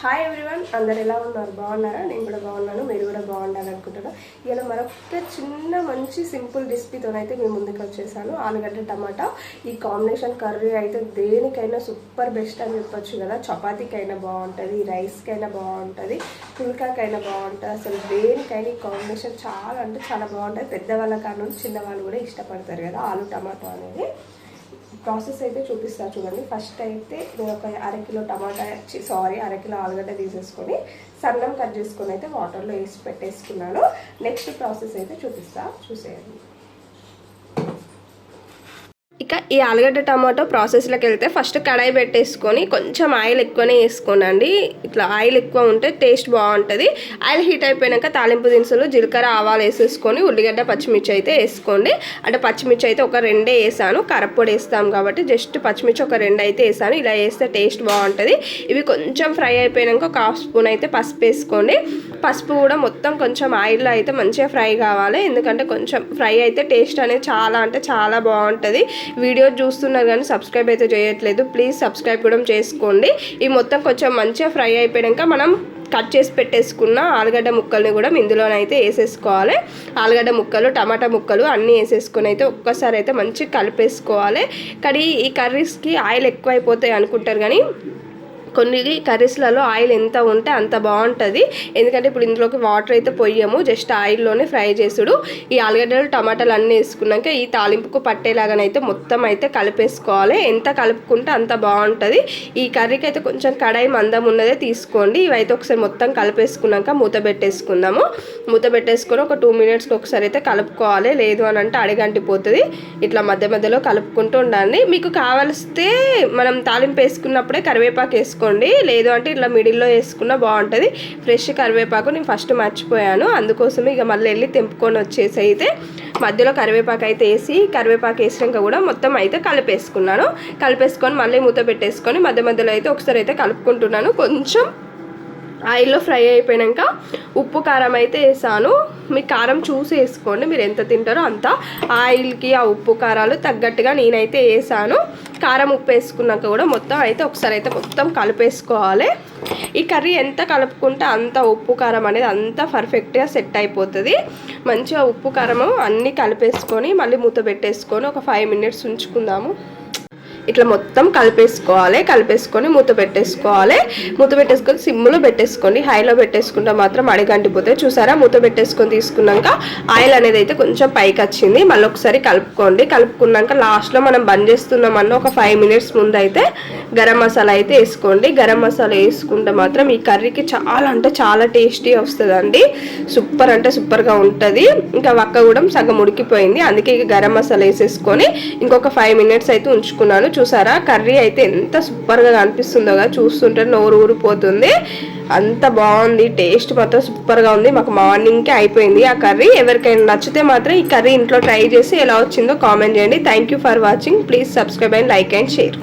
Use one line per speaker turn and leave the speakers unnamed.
Hi everyone అందరు ఎలా ఉన్నారు? బాగున్నారా? నేను కూడా బాగున్నాను మీరు కూడా బాగుండాలి అనుకుంటున్నాను ఇలా మరొక చిన్న మంచి సింపుల్ రెసిపీతోనైతే మేము ముందుకు వచ్చేసాను. ఆలుగడ్డ టమాటా. ఈ కాంబినేషన్ కర్రీ అయితే దేనికైనా సూపర్ బెస్ట్ అని చెప్పొచ్చు కదా. చపాతీకైనా బాగుంటుంది రైస్కైనా బాగుంటుంది పుల్కాకైనా బాగుంటుంది. అసలు దేనికైనా ఈ కాంబినేషన్ చాలా అంటే చాలా బాగుంటుంది. పెద్దవాళ్ళ కాను చిన్నవాళ్ళు కూడా ఇష్టపడతారు కదా ఆలు టమాటో అనేది. ప్రాసెస్ అయితే చూపిస్తాను చూడండి. ఫస్ట్ అయితే నేను ఒక అరకిలో టమాటా సారీ అరకిలో ఆలుగడ్డ తీసేసుకొని సన్నం కట్ చేసుకొని అయితే వాటర్లో వేసి పెట్టేసుకున్నాను. నెక్స్ట్ ప్రాసెస్ అయితే చూపిస్తా. చూసేయండి. ఈ ఆలుగడ్డ టమాటో ప్రాసెస్లోకి వెళ్తే ఫస్ట్ కడాయి పెట్టేసుకొని కొంచెం ఆయిల్ ఎక్కువనే వేసుకోనండి. ఇట్లా ఆయిల్ ఎక్కువ ఉంటే టేస్ట్ బాగుంటుంది. ఆయిల్ హీట్ అయిపోయాక తాలింపు దినుసులు జీలకర్ర ఆవాలు వేసేసుకొని ఉల్లిగడ్డ పచ్చిమిర్చి అయితే వేసుకోండి. అంటే పచ్చిమిర్చి అయితే ఒక రెండే వేసాను. కరప్పొడి వేస్తాం కాబట్టి జస్ట్ పచ్చిమిర్చి ఒక రెండు అయితే వేసాను. ఇలా వేస్తే టేస్ట్ బాగుంటుంది. ఇవి కొంచెం ఫ్రై అయిపోయాక ఒక హాఫ్ స్పూన్ అయితే పసుపు వేసుకోండి. పసుపు కూడా మొత్తం కొంచెం ఆయిల్లో అయితే మంచిగా ఫ్రై కావాలి. ఎందుకంటే కొంచెం ఫ్రై అయితే టేస్ట్ అనేది చాలా అంటే చాలా బాగుంటుంది. వీడియో చూస్తున్నారు కానీ సబ్స్క్రైబ్ అయితే చేయట్లేదు. ప్లీజ్ సబ్స్క్రైబ్ కూడా చేసుకోండి. ఈ మొత్తం కొంచెం మంచిగా ఫ్రై అయిపోయాక మనం కట్ చేసి పెట్టేసుకున్న ఆలుగడ్డ ముక్కల్ని కూడా ఇందులోనైతే వేసేసుకోవాలి. ఆలుగడ్డ ముక్కలు టమాటా ముక్కలు అన్నీ వేసేసుకొని అయితే ఒక్కసారి అయితే మంచిగా కలిపేసుకోవాలి. కానీ ఈ కర్రీస్కి ఆయిల్ ఎక్కువ అయిపోతాయి అనుకుంటారు కానీ కొన్ని కర్రీస్లలో ఆయిల్ ఎంత ఉంటే అంత బాగుంటుంది. ఎందుకంటే ఇప్పుడు ఇందులోకి వాటర్ అయితే పొయ్యము జస్ట్ ఆయిల్లోనే ఫ్రై చేసుడు. ఈ ఆలుగడ్డలు టమాటాలు అన్నీ వేసుకున్నాక ఈ తాలింపుకు పట్టేలాగానైతే మొత్తం అయితే కలిపేసుకోవాలి. ఎంత కలుపుకుంటే అంత బాగుంటుంది. ఈ కర్రీకి అయితే కొంచెం కడాయి మందం ఉన్నదే తీసుకోండి. ఇవైతే ఒకసారి మొత్తం కలిపేసుకున్నాక మూత పెట్టేసుకుందాము. మూత పెట్టేసుకొని ఒక టూ మినిట్స్కి ఒకసారి అయితే కలుపుకోవాలి. లేదు అని అంటే అడిగంటిపోతుంది. ఇట్లా మధ్య మధ్యలో కలుపుకుంటూ ఉండాలి మీకు కావలిస్తే మనం తాలింపు వేసుకున్నప్పుడే కరివేపాకు వేసుకుంటాం వేసుకోండి. లేదు అంటే ఇట్లా మిడిల్లో వేసుకున్న బాగుంటుంది. ఫ్రెష్ కరివేపాకు నేను ఫస్ట్ మర్చిపోయాను. అందుకోసమే ఇక మళ్ళీ వెళ్ళి తెంపుకొని వచ్చేసి అయితే మధ్యలో కరివేపాకు అయితే వేసి కరివేపాకు వేసినాక కూడా మొత్తం అయితే కలిపేసుకున్నాను. కలిపేసుకొని మళ్ళీ మూత పెట్టేసుకొని మధ్య మధ్యలో అయితే ఒకసారి అయితే కలుపుకుంటున్నాను. కొంచెం ఆయిల్లో ఫ్రై అయిపోయాక ఉప్పు కారం అయితే వేసాను. మీ కారం చూసి వేసుకోండి మీరు ఎంత తింటారో అంత. ఆయిల్కి ఆ ఉప్పు కారాలు తగ్గట్టుగా నేనైతే వేసాను. కారం ఉప్పు వేసుకున్నాక కూడా మొత్తం అయితే ఒకసారి అయితే మొత్తం కలిపేసుకోవాలి. ఈ కర్రీ ఎంత కలుపుకుంటే అంత ఉప్పు కారం అనేది అంత పర్ఫెక్ట్గా సెట్ అయిపోతుంది. మంచిగా ఉప్పు కారము అన్నీ కలిపేసుకొని మళ్ళీ మూత పెట్టేసుకొని ఒక ఫైవ్ మినిట్స్ ఉంచుకుందాము. ఇట్లా మొత్తం కలిపేసుకోవాలి. కలిపేసుకొని మూత పెట్టేసుకోవాలి. మూత పెట్టేసుకొని సిమ్లో పెట్టేసుకోండి. హైలో పెట్టేసుకుంటే మాత్రం అడిగంటిపోతే చూసారా? మూత పెట్టేసుకొని తీసుకున్నాక ఆయిల్ అనేది అయితే కొంచెం పైకి వచ్చింది. మళ్ళీ ఒకసారి కలుపుకోండి. కలుపుకున్నాక లాస్ట్లో మనం బంద్ చేస్తున్నామన్న ఒక ఫైవ్ మినిట్స్ ముందు అయితే గరం మసాలా అయితే వేసుకోండి. గరం మసాలా వేసుకుంటే మాత్రం ఈ కర్రీకి చాలా అంటే చాలా టేస్టీ వస్తుందండి. సూపర్ అంటే సూపర్గా ఉంటుంది. ఇంకా వక్క కూడా సగం ఉడికిపోయింది. అందుకే ఇక గరం మసాలా వేసేసుకొని ఇంకొక ఫైవ్ మినిట్స్ అయితే ఉంచుకున్నాను. చూసారా? కర్రీ అయితే ఎంత సూపర్గా కనిపిస్తుందో కదా చూస్తుంటే నోరు ఊరిపోతుంది. అంత బాగుంది టేస్ట్ మాత్రం సూపర్గా ఉంది. మాకు మార్నింగ్కే అయిపోయింది ఆ కర్రీ. ఎవరికైనా నచ్చితే మాత్రం ఈ కర్రీ ఇంట్లో ట్రై చేసి ఎలా వచ్చిందో కామెంట్ చేయండి. Thank for watching please subscribe and like and share